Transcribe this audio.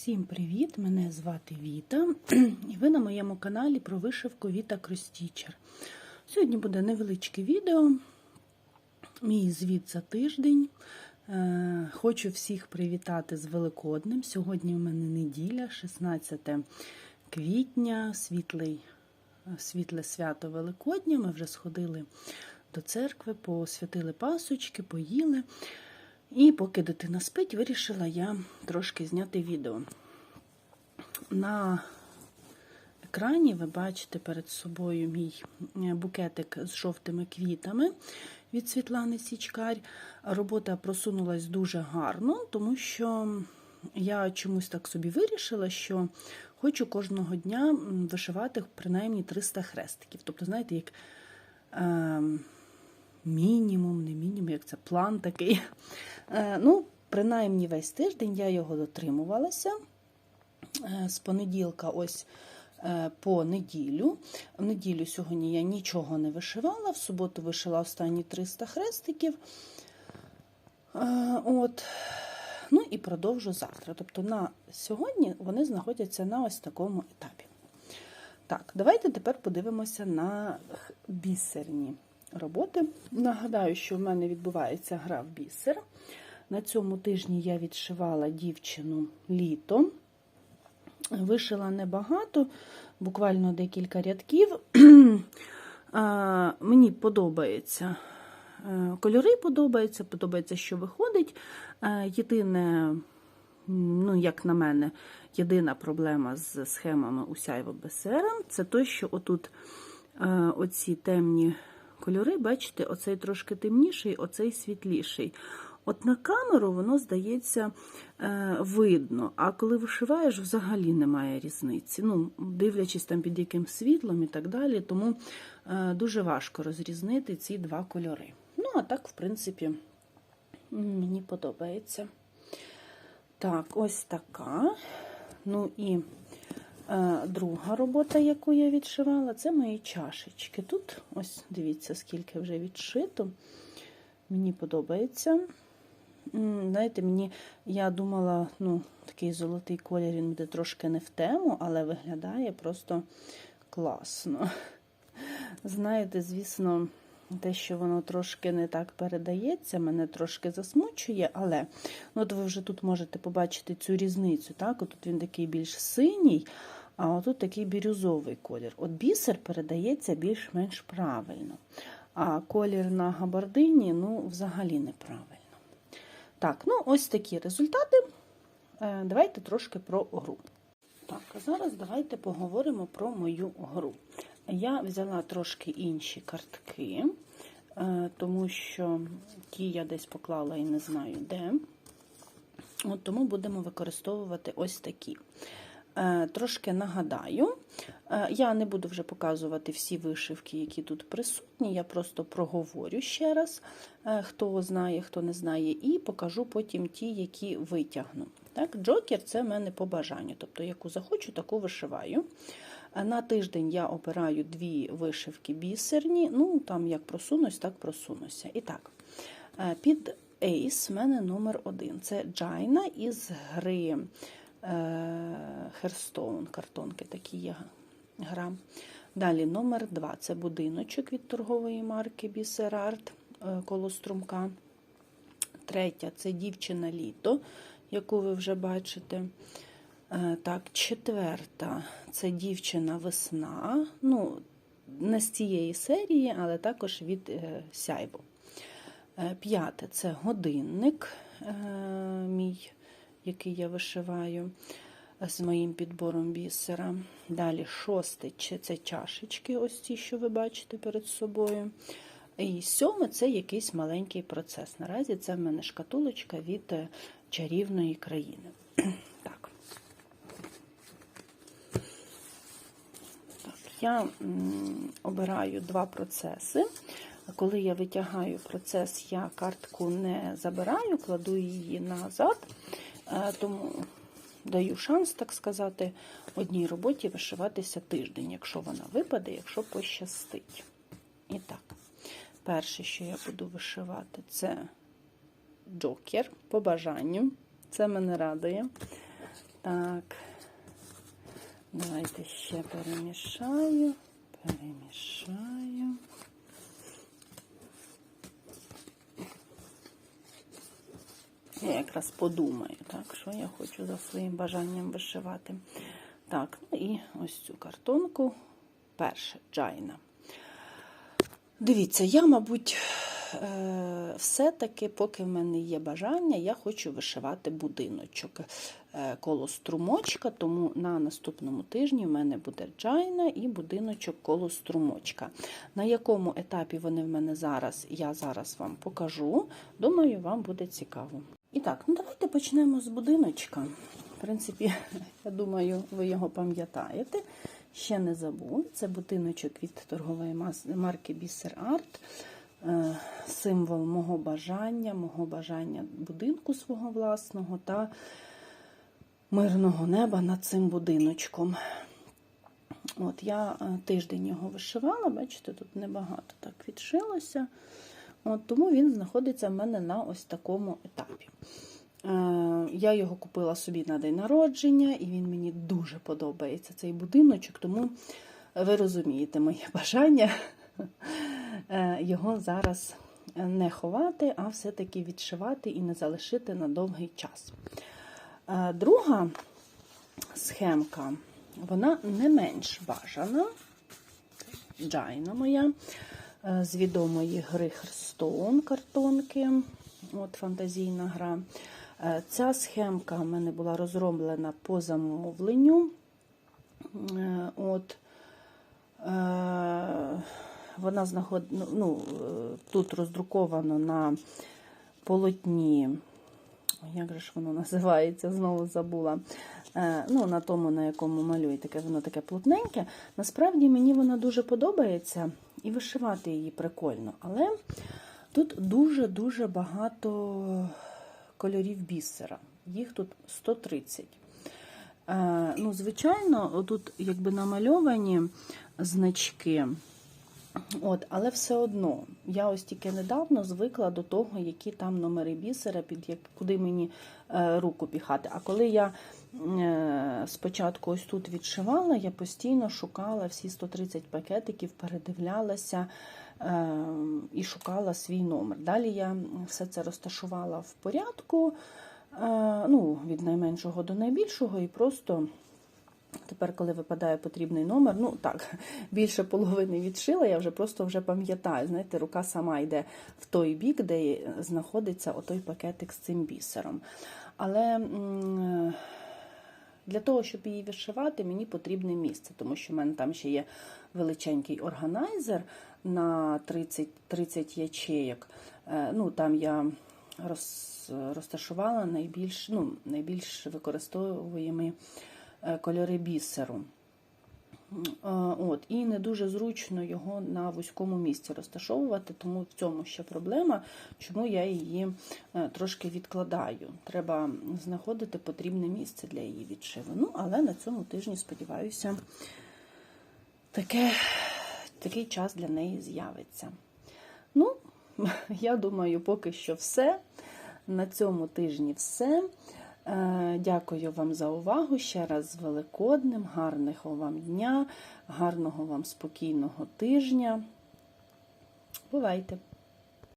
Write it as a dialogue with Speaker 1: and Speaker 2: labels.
Speaker 1: Всім привіт! Мене звати Віта, і ви на моєму каналі про вишивку Віта Кростічер. Сьогодні буде невеличке відео, мій звіт за тиждень. Е, Хочу всіх привітати з Великоднем. Сьогодні в мене неділя, 16 квітня, світлий, світле свято Великодня. Ми вже сходили до церкви, посвятили пасочки, поїли. І поки дитина спить, вирішила я трошки зняти відео. На екрані ви бачите перед собою мій букетик з жовтими квітами від Світлани Січкар. Робота просунулась дуже гарно, тому що я чомусь так собі вирішила, що хочу кожного дня вишивати принаймні 300 хрестиків. Тобто, знаєте, як. Е мінімум, не мінімум, як це план такий. Е, ну, принаймні весь тиждень я його дотримувалася. Е, з понеділка ось е, по неділю. В неділю сьогодні я нічого не вишивала, в суботу вишила останні 300 хрестиків. От. Ну і продовжу завтра. Тобто на сьогодні вони знаходяться на ось такому етапі. Так, давайте тепер подивимося на бісерні роботи. Нагадаю, що в мене відбувається гра в бісер. На цьому тижні я відшивала дівчину літо. Вишила небагато, буквально декілька рядків. Мені подобається. Кольори подобаються, подобається, що виходить. Єдине, ну, як на мене, єдина проблема з схемами у Сяйво БСР це те, що отут оці темні кольори, бачите, оцей трошки темніший, оцей світліший. От на камеру воно здається е, видно, а коли вишиваєш, взагалі немає різниці. Ну, Дивлячись там під яким світлом і так далі, тому е, дуже важко розрізнити ці два кольори. Ну, а так, в принципі, мені подобається. Так, ось така. Ну і друга робота, яку я відшивала, це мої чашечки. Тут, ось, дивіться, скільки вже відшито. Мені подобається. Знаєте, мені, я думала, ну, такий золотий колір він буде трошки не в тему, але виглядає просто класно. Знаєте, звісно, те, що воно трошки не так передається, мене трошки засмучує, але ну, от ви вже тут можете побачити цю різницю. так, От він такий більш синій. А отут такий бірюзовий колір. От бісер передається більш-менш правильно. А колір на габардині ну, взагалі неправильно. Так, ну ось такі результати. Е, давайте трошки про гру. Так, а зараз давайте поговоримо про мою гру. Я взяла трошки інші картки, е, тому що ті я десь поклала і не знаю де. От Тому будемо використовувати ось такі. Е, трошки нагадаю, е, я не буду вже показувати всі вишивки, які тут присутні, я просто проговорю ще раз, е, хто знає, хто не знає, і покажу потім ті, які витягну. Так, Джокер це в мене по бажанню, тобто яку захочу, таку вишиваю. На тиждень я обираю дві вишивки бісерні, ну там як просунусь, так просунуся. І так, під Ace в мене номер один. Це Джайна із гри. Херстоун, картонки такі є гра. Далі номер 2 це будиночок від торгової марки Бісерарт коло струмка. Третя це дівчина літо, яку ви вже бачите. Е, так, Четверта це дівчина весна. Ну, не з цієї серії, але також від е, сяйбу. Е, п'яте це годинник мій який я вишиваю з моїм підбором бісера. Далі шосте це чашечки, ось ті, що ви бачите перед собою. І сьоме це якийсь маленький процес. Наразі це в мене шкатулочка від е, чарівної країни. Так. Так, Я обираю два процеси. Коли я витягаю процес, я картку не забираю, кладу її назад. Тому даю шанс, так сказати, одній роботі вишиватися тиждень, якщо вона випаде, якщо пощастить. І так, перше, що я буду вишивати, це джокер по бажанню. Це мене радує. Так. Давайте ще перемішаю, перемішаю. Я якраз подумаю, так, що я хочу за своїм бажанням вишивати. Так, ну і ось цю картонку. Перше джайна. Дивіться, я, мабуть, е, все-таки, поки в мене є бажання, я хочу вишивати будиночок е, коло струмочка, тому на наступному тижні в мене буде джайна і будиночок коло струмочка. На якому етапі вони в мене зараз, я зараз вам покажу. Думаю, вам буде цікаво. І так, ну давайте почнемо з будиночка. В принципі, я думаю, ви його пам'ятаєте. Ще не забули. Це будиночок від торгової марки Бісер Арт. Е, Символ мого бажання, мого бажання будинку свого власного та мирного неба над цим будиночком. От Я е, тиждень його вишивала, бачите, тут небагато так відшилося. От, Тому він знаходиться в мене на ось такому етапі. Е, Я його купила собі на день народження, і він мені дуже подобається цей будиночок, тому ви розумієте моє бажання е, його зараз не ховати, а все-таки відшивати і не залишити на довгий час. Е, Друга схемка, вона не менш бажана. Джайна моя з відомої гри Hearthstone картонки. От Фантазійна гра. Е, Ця схемка в мене була розроблена по замовленню. Е, От, е, вона знаход... ну, е, тут роздруковано на полотні, як же ж воно називається, знову забула. Е, Ну, На тому, на якому малює, таке воно таке плотненьке. Насправді мені вона дуже подобається і вишивати її прикольно. Але тут дуже-дуже багато кольорів бісера. Їх тут 130. Е, ну, Звичайно, тут якби намальовані значки. От, Але все одно, я ось тільки недавно звикла до того, які там номери бісера, під як, куди мені е, руку піхати. А коли я спочатку ось тут відшивала, я постійно шукала всі 130 пакетиків, передивлялася е, і шукала свій номер. Далі я все це розташувала в порядку, е, ну, від найменшого до найбільшого, і просто. Тепер, коли випадає потрібний номер, ну так, більше половини відшила, я вже просто вже пам'ятаю. Знаєте, рука сама йде в той бік, де знаходиться отой пакетик з цим бісером. Але для того, щоб її вишивати, мені потрібне місце, тому що в мене там ще є величенький органайзер на 30 30 ячеєк. Ну, Там я роз, розташувала найбільш ну, найбільш використовуємо кольори бісеру. От, І не дуже зручно його на вузькому місці розташовувати, тому в цьому ще проблема, чому я її е, трошки відкладаю. Треба знаходити потрібне місце для її відшиву. Ну, але на цьому тижні, сподіваюся, таке, такий час для неї з'явиться. Ну, я думаю, поки що все. На цьому тижні все. Е, дякую вам за увагу. Ще раз з Великодним, гарного вам дня, гарного вам спокійного тижня. Бувайте!